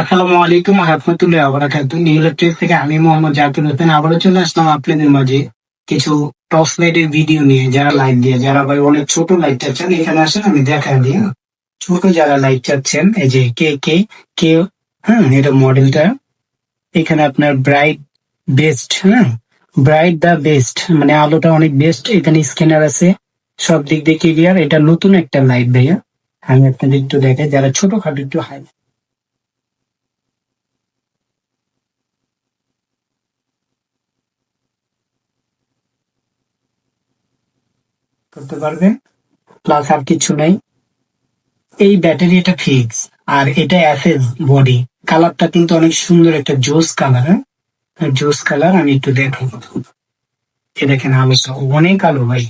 আসসালামু আলাইকুম রহমতুল্লাহ আবরাকাতু new electric থেকে আমি মোহাম্মদ জাকির হোসেন আবারও চলে আসলাম আপনাদের মাঝে কিছু টস লাইটের ভিডিও নিয়ে। যারা লাইট দিয়ে, যারা ভাই অনেক ছোট লাইট চাচ্ছেন, এখানে আসেন, আমি দেখা দিই। ছোট যারা লাইট চাচ্ছেন, এই যে কে কে কে হ্যাঁ এটা মডেলটা। এখানে আপনার ব্রাইট বেস্ট হ্যাঁ ব্রাইট দা বেস্ট মানে আলোটা অনেক বেস্ট। এখানে স্ক্যানার আছে, সব দিক দিয়ে ক্লিয়ার। এটা নতুন একটা লাইট ভাইয়া। আমি আপনাদের একটু দেখাই, যারা ছোটখাটো একটু হাই করতে পারবেন। প্লাস আর কিছু নাই। এই ব্যাটারি এটা ফিক্স আর এটা অ্যাসেস বডি কালারটা কিন্তু অনেক সুন্দর একটা জোস কালার হ্যাঁ? জোস কালার আমি একটু দেখো এ দেখেন আলোটা অনেক আলো ভাই।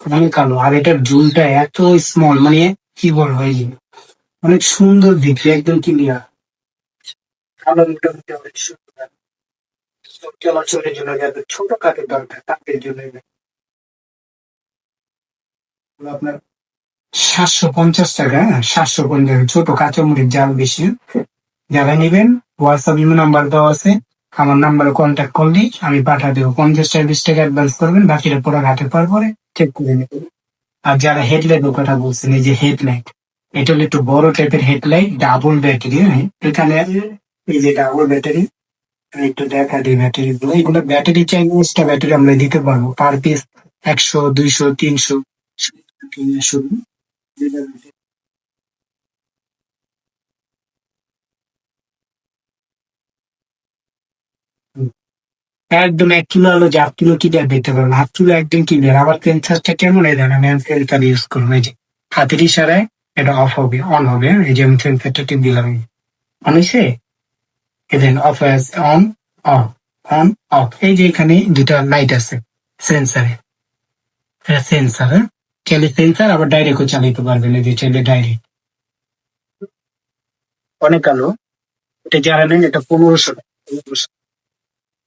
অনেক আলো। আর এটার জুলটা এত স্মল মানে কি বলব ভাই? অনেক সুন্দর দেখতে একদম ক্লিয়ার কালার অনেক সুন্দর। চলাচলের জন্য ছোট কাঠের দরকার তাদের জন্য। আপনার সাতশো পঞ্চাশ টাকা হ্যাঁ, সাতশো পঞ্চাশ ছোট কাঁচামরিচ জাল বেশি। যারা নেবেন হোয়াটসঅ্যাপ ইমো নাম্বার দেওয়া আছে। আমার নাম্বারে কন্ট্যাক্ট করলে আমি পাঠা দেবো। পঞ্চাশ টাকা বিশ টাকা অ্যাডভান্স করবেন বাকিটা পুরো ঘাটে পার পরে চেক করে নেবেন। আর যারা হেডলাইটের কথা বলছেন এই যে হেডলাইট এটা হলো একটু বড় টাইপের হেডলাইট ডাবল ব্যাটারি হ্যাঁ? এখানে এই যে ডাবল ব্যাটারি একটু দেখা দিই ব্যাটারি গুলো। এগুলো ব্যাটারি চাই এক্সট্রা ব্যাটারি আমরা দিতে পারব। পার পিস একশো দুইশো তিনশো। একদম এক কিলো আলো যে আট কিলো কিলিয়ার দিতে পারবেন হাফ কিলো একদম কিলিয়ার আবার সেন্সারটা কেমন এই ধরেন আমি সেন্সার ইউজ করব। এই যে হাতের ইশারায় এটা অফ হবে অন হবে। এই যে আমি সেন্সারটা টিপ দিলাম। অন হয়েছে এই then off on off on off এই যে এখানে দুটা লাইট আছে। সেন্সারে সেন্সার হ্যাঁ? চাইলে সেন্সার আবার ডাইরেক্টও চালাইতে পারবেন এই যে চাইলে ডাইরেক্ট। অনেক আলো এটা যারা নেন এটা পনেরোশো টাকা 1500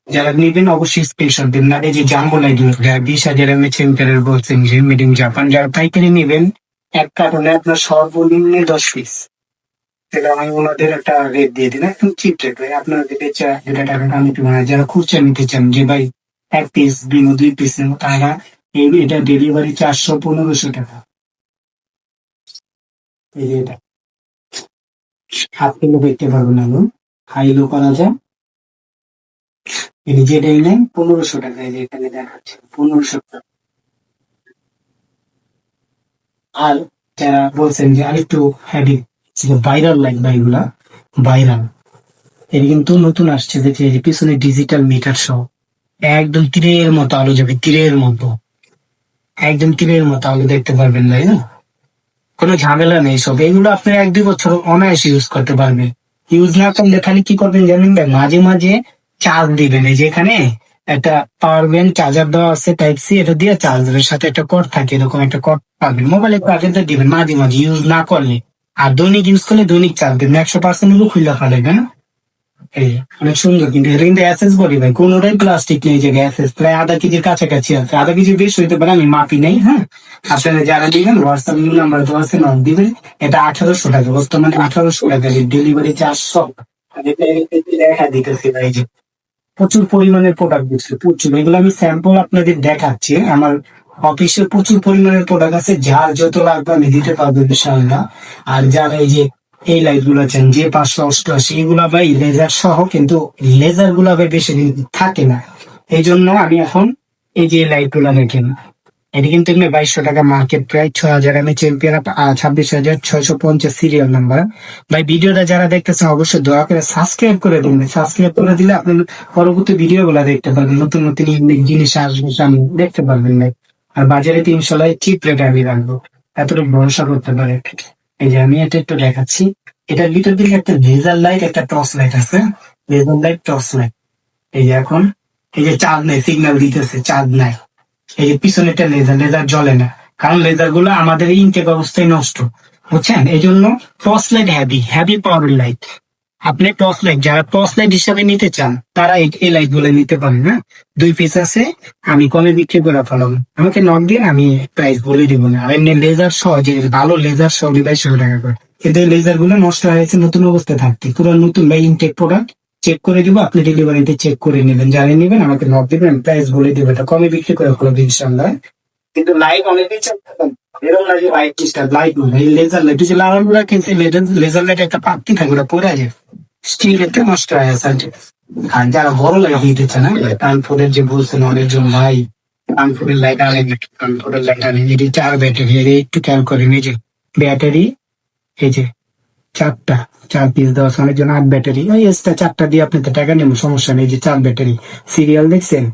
যারা নেবেন অবশ্যই স্পেশাল দিন। না এই যে জাম্বো লাইট বিশ হাজার এম এইচ এম্পারের বলছেন যে মেড ইন জাপান যারা পাইকারি নেবেন এক কারণে আপনার সর্বনিম্ন দশ পিস সেটা আমি ওনাদের একটা রেট দিয়ে দিন একদম চিপ রেট ভাই। আপনারা যেটা চা যেটা টাকা আমি যারা খুচরা নিতে চান যে ভাই এক পিস দুই পিস নেব তারা এটা ডেলিভারি চারশো পনেরোশো টাকা। এই যে এটা। হাফ কিলো দেখতে পারবেন আলু হাই লো করা যায়। এই যে এটা পনেরোশো টাকা, এই যে এখানে দেখাচ্ছে, পনেরোশো টাকা। আর যারা বলছেন যে আরেকটু হ্যাভি ভাইরাল লাগবে এগুলা ভাইরাল এটা কিন্তু নতুন আসছে দেখি পিছনে ডিজিটাল মিটার সহ। একদম তীরের মতো আলো যাবে, তীরের মতো। একদম তীরের মতো আলো দেখতে পারবেন তাই না? কোনো ঝামেলা নেই সব। এগুলো আপনি এক দুই বছর অনায়াসে ইউজ করতে পারবেন। ইউজ না করলে খালি কি করবেন জানেন ভাই? মাঝে মাঝে চার্জ দিবেন। এই যে এখানে একটা পাওয়ার ব্যাংক চার্জার দেওয়া আছে টাইপ সি এটা দিয়ে চার্জ দেবেন সাথে একটা কট থাকে, এরকম একটা কট পাবেন। মোবাইলে চার্জারটা দিবেন মাঝে মাঝে। ইউজ না করলে। আর দৈনিক ইউজ করলে দৈনিক চার্জ দেবেন। একশো পার্সেন্ট হলেও খুলে ফেলেবেন অনেক সুন্দর কিন্তু এটা কিন্তু অ্যাসেস বডি ভাই, কোনোটাই প্লাস্টিক নেই যে অ্যাসেস প্রায় আধা কেজির কাছাকাছি আছে। আধা কেজির বেশি হইতে পারে, আমি মাপি নেই হ্যাঁ? আপনারা যারা দিবেন হোয়াটসঅ্যাপ নাম্বার দেওয়া আছে নক দিবেন। এটা আঠারোশো টাকা, বর্তমানে আঠারোশো টাকা ডেলিভারি চার্জ সব। দেখা দিতেছি ভাই যে প্রচুর পরিমাণের প্রোডাক্ট দিচ্ছে, প্রচুর। এগুলো আমি স্যাম্পল আপনাদের দেখাচ্ছি। আমার অফিসে প্রচুর পরিমাণের প্রোডাক্ট আছে, যার যত লাগবে আমি দিতে পারব ইনশাআল্লাহ। আর যারা এই যে এই লাইটগুলো আছেন, যে পাঁচশো অষ্টআশি, এগুলা ভাই লেজার সহ, কিন্তু লেজারগুলা ভাই বেশি দিন থাকে না। এই জন্য আমি এখন এই যে লাইটগুলা দেখেন, এটি কিন্তু এমনি বাইশশো টাকা মার্কেট প্রায় ছয় হাজার এইচ এমপিআর ছাব্বিশ হাজার ছয়শো পঞ্চাশ সিরিয়াল নাম্বার ভাই, ভিডিওটা যারা দেখতেছেন, অবশ্যই দয়া করে সাবস্ক্রাইব করে দিন। সাবস্ক্রাইব করে দিলে আপনি পরবর্তী ভিডিও গুলা দেখতে পারবেন, নতুন নতুন জিনিস আসবে দেখতে পারবেন ভাই। আর বাজারে তিনশো লাই চিপ রেট আমি রাখব। এতটুকু ভরসা করতে পারে এই যে আমি এটা একটু দেখাচ্ছি। এটার ভিতর দিকে একটা লেজার লাইট একটা টর্চ লাইট আছে। লেজার লাইট টর্চ লাইট এই যে এখন, এই যে চাঁদ নাই সিগন্যাল দিতেছে, চাঁদ নাই। এই যে পিছনে একটা লেজার লেজার জ্বলে না। কারণ লেজারগুলো আমাদের ইনটেক অবস্থায় নষ্ট। বুঝছেন? এই জন্য torch light heavy heavy power light আপনি টর্চ লাইট যারা টর্চ লাইট হিসাবে নিতে চান, তারা এই- লাইটগুলো নিতে পারেন হ্যাঁ? দুই পিস আছে, আমি কমে বিক্রি করে ফেলাবো আমাকে নক দিন আমি প্রাইস বলে দিব না। আর এমনি লেজার সহ, যে ভালো লেজার সহ বাইশশো টাকা করে। এদের লেজারগুলো নষ্ট হয়েছে নতুন অবস্থায় থাকতে। পুরো নতুন বা ইনটেক প্রোডাক্ট চেক করে দিব, আপনি ডেলিভারিতে চেক করে নেবেন। যারা নেবেন, আমাকে নক দিবেন প্রাইস বলে দিব এটা কমে বিক্রি করে ফেলব ইনশাল্লাহ কিন্তু লাইট অনেক দিচ্ছে লাগে লেজার লাইট কিন্তু লেজার একটা থাকে ওটা আছে। নষ্ট হয়ে আর যারা ট্রান্সপোর্টের যে বলছেন অনেকজন ভাই লাইট লাইট আনে চার ব্যাটারি একটু খেয়াল করেন, এই যে ব্যাটারি এই যে চারটা, চার পিস আছে। অনেকজন আট ব্যাটারি এক্সট্রা চারটা দিয়ে আপনি তো টাকা নেবেন, সমস্যা নেই। যে চার ব্যাটারি সিরিয়াল দেখছেন?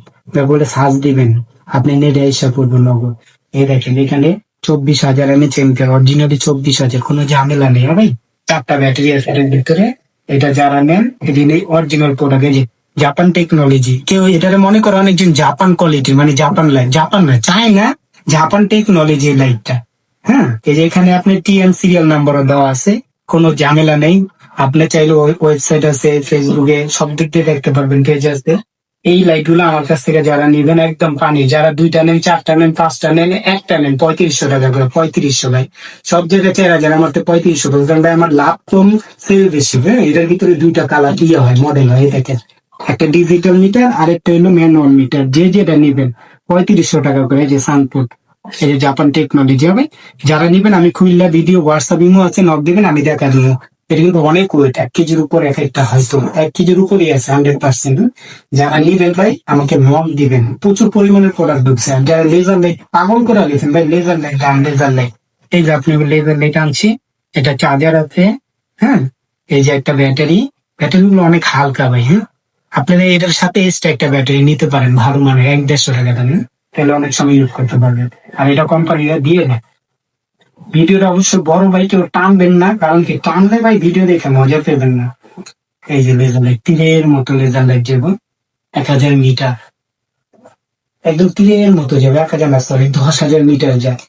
বলে দিবেন। আপনি নেটে এসে পড়বেন নগদ। এই দেখেন, এখানে চব্বিশ হাজার এমএ চ্যাম্পিয়ন অরিজিনালি চব্বিশ হাজার, কোনো ঝামেলা নেই ভাই চারটা ব্যাটারি আছে এটার ভিতরে, এটা যারা নেন এদিন এই অরিজিনাল প্রোডাক্ট এই জাপান টেকনোলজি কেউ এটারে মনে করে অনেকজন জাপান কোয়ালিটি মানে জাপান লাইট জাপান না চায়না জাপান টেকনোলজি লাইটটা হ্যাঁ? এই যে এখানে আপনি টিএম সিরিয়াল নাম্বারও দেওয়া আছে, কোনো ঝামেলা নেই, আপনি চাইলে ওয়েবসাইট আছে ফেসবুকে সব দিক দিয়ে দেখতে পারবেন পেজ আছে এই লাইটগুলো আমার কাছ থেকে যারা নিবেন একদম পানি, যারা দুইটা নেন, চারটা নেন, পাঁচটা নেন, একটা নেন, পঁয়ত্রিশশো টাকা করে, পঁয়ত্রিশশো ভাই। সব জায়গায় চার হাজার আমার তো পঁয়ত্রিশশো টাকা কারণ ভাই, আমার লাভ কম, সেল বেশি এটার ভিতরে দুইটা কালার ইয়ে হয়? মডেল হয় দেখেন। একটা ডিজিটাল মিটার আর একটা হলো ম্যানুয়াল মিটার যে যেটা নিবেন, পঁয়ত্রিশশো টাকা করে যে সানপুট এই যে জাপান টেকনোলজি হবে যারা নিবেন, আমি খুললা ভিডিও হোয়াটসঅ্যাপ ইমো আছে নক দিবেন, আমি দেখা দেবো। এটা কিন্তু অনেক ওয়েট এক কেজির উপর এক একটা হয়তো এক কেজির আছে হান্ড্রেড পার্সেন্ট যারা নিবেন ভাই, আমাকে নক দিবেন। প্রচুর পরিমাণের প্রোডাক্ট ঢুকছে। আর যারা লেজার লাইট পাগল করে গেছেন ভাই লেজার লাইট লেজার লাইট এই যে আপনি লেজার লাইট আনছি, এটা চার্জার আছে হ্যাঁ? এই যে একটা ব্যাটারি ব্যাটারি গুলো অনেক হালকা ভাই হ্যাঁ? আপনারা এটার সাথে এক্সট্রা একটা ব্যাটারি নিতে পারেন, ভালো মানে এক দেড়শো টাকা তাহলে অনেক সময় ইউজ করতে পারবেন। আর এটা কোম্পানিরা দিয়ে দেয়। ভিডিওটা অবশ্যই বড় ভাই কেউ টানবেন না, কারণ কি টানলে ভাই ভিডিও দেখে মজা পেবেন না। এই যে লেজার লাইট, তীরের মতো লেজার লাইট যাব এক হাজার মিটার। একদম তীরের মতো যাবে এক হাজার না সরি দশ হাজার মিটার যায়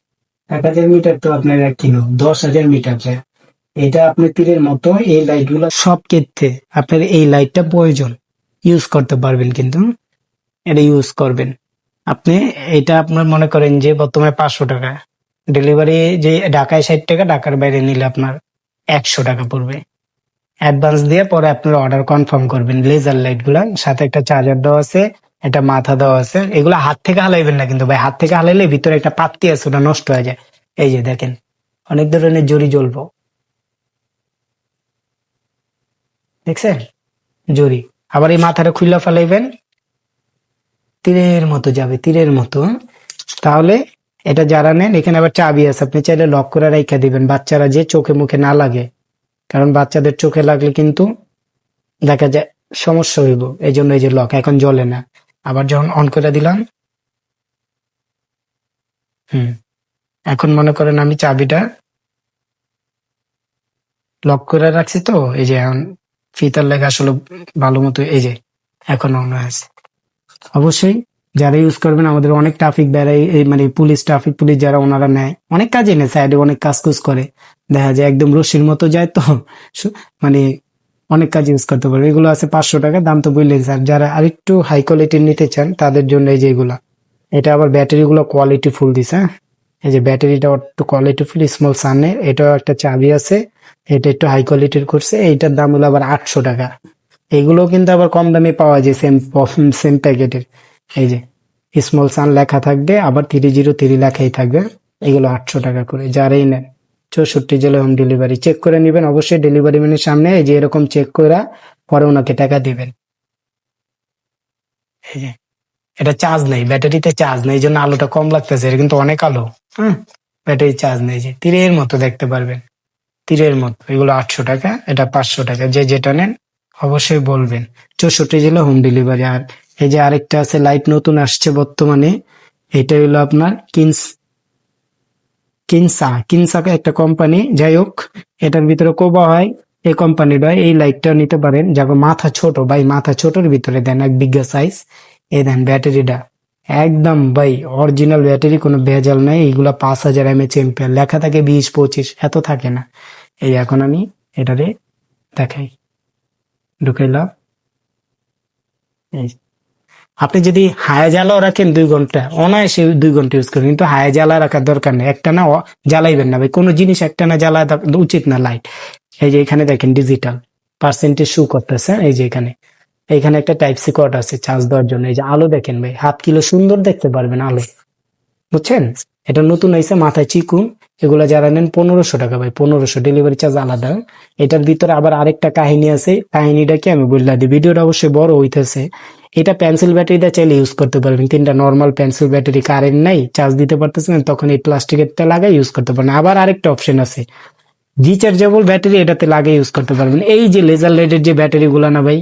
এক হাজার মিটার তো আপনার এক কিলো, দশ হাজার মিটার যায় এটা আপনার তীরের মতো এই লাইটগুলো সব ক্ষেত্রে আপনার এই লাইটটা প্রয়োজন। ইউজ করতে পারবেন কিন্তু, এটা ইউজ করবেন। আপনি, এটা আপনার মনে করেন যে বর্তমানে পাঁচশো টাকা। ডেলিভারি যে ঢাকায় ষাট টাকা, ঢাকার বাইরে নিলে আপনার একশো টাকা পড়বে। অ্যাডভান্স দিয়ে পরে আপনার অর্ডার কনফার্ম করবেন। লেজার লাইটগুলা, সাথে একটা চার্জার দেওয়া আছে, একটা মাথা দেওয়া আছে। এগুলো হাত থেকে হালাইবেন না কিন্তু ভাই, হাত থেকে হালাইলে ভিতরে একটা পাত্তি আছে, ওটা নষ্ট হয়ে যায়। এই যে দেখেন, অনেক ধরনের জরি জ্বলবো। দেখছেন? জরি আবার এই মাথাটা খুলে ফেলাইবেন। তীরের মতো যাবে, তীরের মতো। তাহলে এটা যারা নেন, এখানে আবার চাবি আছে। আপনি চাইলে লক করে রেখে দিবেন। বাচ্চারা যে চোখে মুখে না লাগে। কারণ বাচ্চাদের চোখে লাগলে কিন্তু দেখা যায় সমস্যা হইব। এই জন্য এই যে লক এখন জ্বলে না। আবার যখন অন করে দিলাম, হুম, এখন মনে করেন আমি চাবিটা লক করে রাখছি তো, এই যে এখন ফিতার লেগে আসলে ভালো মতো, এই যে, এখন অন আছে। অবশ্যই যারা ইউজ করবেন, আমাদের অনেক ট্রাফিক বেড়াই এই মানে পুলিশ ট্রাফিক পুলিশ যারা ওনারা নেয়, অনেক কাজে নেয় সাইডে অনেক কাজ কুজ করে। দেখা যায় একদম রশির মতো যায় তো মানে অনেক কাজ ইউজ করতে পারবে। এগুলো আছে পাঁচশো টাকা, দাম তো বললেন স্যার যারা আরেকটু হাই কোয়ালিটির নিতে চান, তাদের জন্য এই যে এগুলা। এটা আবার ব্যাটারি গুলো কোয়ালিটি ফুল দিস হ্যাঁ? এই যে ব্যাটারিটা একটু কোয়ালিটি ফুল স্মল সানের এটাও একটা চাবি আছে। এটা একটু হাই কোয়ালিটির করছে, এইটার দাম হলো আবার আটশো টাকা। এগুলো কিন্তু আবার কম দামে পাওয়া যায় সেম সেম প্যাকেটের এই যে স্মল সান লেখা থাকবে, আবার থ্রি জিরো থ্রি লেখাই থাকবে, এগুলো আটশো টাকা করে, যারাই নেন। চৌষট্টি জেলা হোম ডেলিভারি চেক করে নেবেন, অবশ্যই ডেলিভারি ম্যানের সামনে এই যে এরকম চেক করে, পরে ওনাকে টাকা দেবেন। এই যে, এটা চার্জ নেই, ব্যাটারিতে চার্জ নেই, এই জন্য আলোটা কম লাগতেছে, এটা কিন্তু অনেক আলো। হ্যাঁ ব্যাটারি চার্জ নেই যে, তীরের মতো দেখতে পারবেন। তীরের মতো, এগুলো আটশো টাকা, এটা পাঁচশো টাকা, যে যেটা নেন অবশ্যই বলবেন। চৌষট্টি জেলা হোম ডেলিভারি আর এই যে আরেকটা আছে লাইট নতুন আসছে বর্তমানে। এটা হলো আপনার কিনস কিনসা। কিনসাকে একটা কোম্পানি যাই হোক, এটার ভিতরে কোবা হয়, এই কোম্পানিটা এই লাইটটা নিতে পারেন। যাকে মাথা ছোট, ভাই, মাথা ছোটর ভিতরে দেন এক বিঘা সাইজ এ দেন ব্যাটারিটা একদম, ভাই অরিজিনাল ব্যাটারি কোনো ভেজাল নাই। এইগুলা পাঁচ হাজার এমএচ এম্পিয়ার লেখা থাকে বিশ, পঁচিশ, এত থাকে না। এই এখন আমি এটারে দেখাই। ঢুকাইলাম আপনি যদি হায়া জ্বালাও রাখেন দুই ঘণ্টা, অনায়াসে দুই ঘণ্টা ইউজ করেন কিন্তু হায়া জ্বালা রাখার দরকার নেই। একটা না জ্বালাইবেন না ভাই। কোনো জিনিস একটা না জ্বালা উচিত না লাইট এই যে এখানে দেখেন ডিজিটাল পার্সেন্টেজ শু করতেছে, এই যে এখানে। এখানে একটা টাইপ সি কোড আছে চার্জ দেওয়ার জন্য। এই যে আলো দেখেন ভাই, হাত কিলো সুন্দর দেখতে পারবেন আলো। বুঝছেন? এটা নতুন আইসে মাথায় চিকুন। এগুলা যারা নেন পনেরোশো টাকা ভাই, পনেরোশো। ডেলিভারি চার্জ আলাদা। এটার ভিতরে আবার আরেকটা কাহিনী আছে। কাহিনীটা কি আমি বললা দিই ভিডিওটা অবশ্যই বড় হইতেছে। এটা পেন্সিল ব্যাটারিটা চাইলে ইউজ করতে পারবেন। তিনটা নর্মাল পেন্সিল ব্যাটারি কারেন্ট নাই চার্জ দিতে পারতেছেন, তখন এই প্লাস্টিকেরটা লাগাই ইউজ করতে পারবেন। আবার আরেকটা অপশন আছে। রিচার্জেবল ব্যাটারি এটাতে লাগিয়ে ইউজ করতে পারবেন। এই যে লেজার লাইটের যে ব্যাটারি গুলা না ভাই,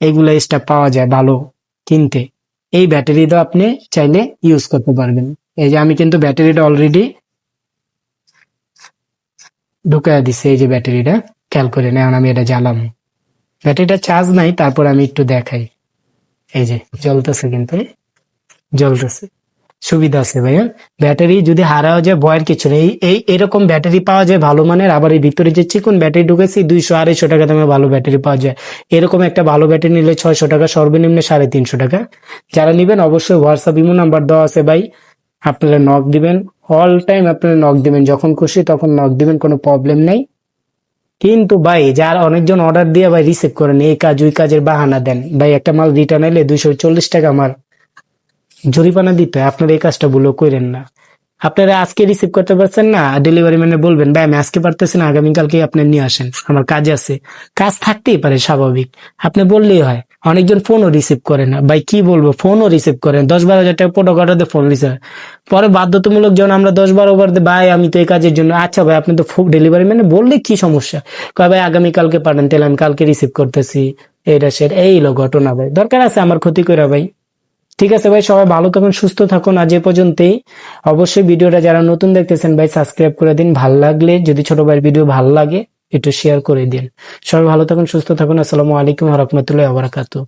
এইগুলা স্টাফ পাওয়া যায় ভালো কিনতে। এই ব্যাটারি তো আপনি চাইলে ইউজ করতে পারবেন। এই যে আমি কিন্তু ব্যাটারিটা অলরেডি ঢুকায় দিছে এই যে ব্যাটারিটা। খেয়াল করে নেন আমি এটা জ্বালাম। ব্যাটারিটা চার্জ নাই, তারপর আমি একটু দেখাই। এই যে, জ্বলতেছে কিন্তু। জ্বলতেছে। সুবিধা আছে ভাইয়া। ব্যাটারি যদি হারাও যায়, ভয়ের কিছু নেই। এই এরকম ব্যাটারি পাওয়া যায় ভালো মানের। আবার এই ভিতরে যে চিকন ব্যাটারি ঢুকেছি, দুইশো, আড়াইশো টাকা দামে ভালো ব্যাটারি পাওয়া যায়। এরকম একটা ভালো ব্যাটারি নিলে ছয়শো টাকা, সর্বনিম্ন সাড়ে তিনশো টাকা। যারা নিবেন, অবশ্যই হোয়াটসঅ্যাপ ইমো নাম্বার দেওয়া আছে ভাই। আপনারা নক দিবেন অল টাইম আপনারা নক দিবেন, যখন খুশি তখন নক দিবেন, কোনো প্রবলেম নেই। কিন্তু ভাই, যার অনেকজন অর্ডার দিয়ে ভাই রিসিভ করেন, এই কাজ, ওই কাজের বাহানা দেন। ভাই, একটা মাল রিটার্ন এলে দুইশো চল্লিশ টাকা আমার জরিমানা দিতে। আপনারা এই কাজটা ভুলো করেন না। আপনারা আজকে রিসিভ করতে পারছেন না ডেলিভারি ম্যানে বলবেন, ভাই, আমি আজকে পারতেছি না আগামীকালকে আপনি নিয়ে আসেন। আমার কাজ আছে। কাজ থাকতেই পারে, স্বাভাবিক। আপনি বললেই হয়। অনেকজন ফোনও রিসিভ করে না। ভাই কি বলব? ফোনও রিসিভ করেন দশ বারো হাজার টাকা পোটো কাটাতে ফোন রিসিভ পরে বাধ্যতামূলক যখন আমরা দশ বারো দিই, ভাই আমি তো এই কাজের জন্য আচ্ছা ভাই আপনি তো ডেলিভারি ম্যানে বললে কি সমস্যা? কয় ভাই আগামীকালকে পাঠান তাহলে আমি কালকে রিসিভ করতেছি। এটা সেটা এই হলো ঘটনা ভাই। দরকার আছে আমার ক্ষতি করে ভাই। ঠিক আছে ভাই সবাই ভালো থাকুন সুস্থ থাকুন। আজ এ পর্যন্তই। অবশ্যই ভিডিওটা যারা নতুন দেখতেছেন ভাই সাবস্ক্রাইব করে দিন। ভালো লাগলে যদি ছোট ভাইয়ের ভিডিও ভালো লাগে একটু শেয়ার করে দিন। সবাই ভালো থাকুন সুস্থ থাকুন। আসসালামু আলাইকুম রহমতুল্লাহ আবরাকাতু